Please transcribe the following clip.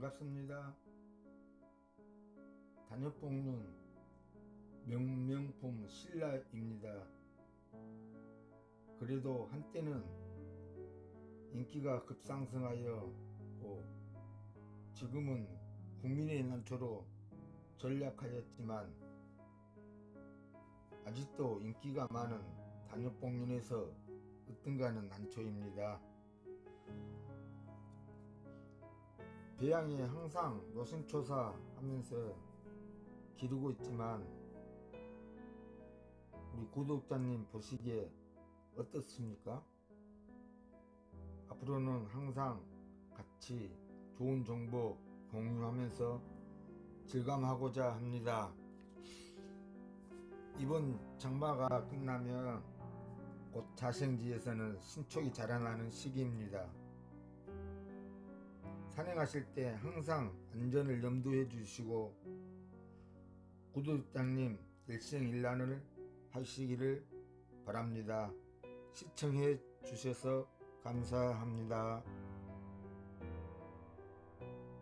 반갑습니다. 단엽 뽑는 명명품 신라입니다. 그래도 한때는 인기가 급상승하여 오, 지금은 국민의 난초로 전략하였지만 아직도 인기가 많은 단엽봉륜에서 으뜸가는 난초입니다. 배양에 항상 노선초사 하면서 기르고 있지만 우리 구독자님 보시기에 어떻습니까? 앞으로는 항상 같이 좋은 정보 공유하면서 즐감하고자 합니다. 이번 장마가 끝나면 곧 자생지에서는 신촉이 자라나는 시기입니다. 산행하실 때 항상 안전을 염두해 주시고 구독자님 일생일란을 하시기를 바랍니다. 시청해 주셔서 감사합니다.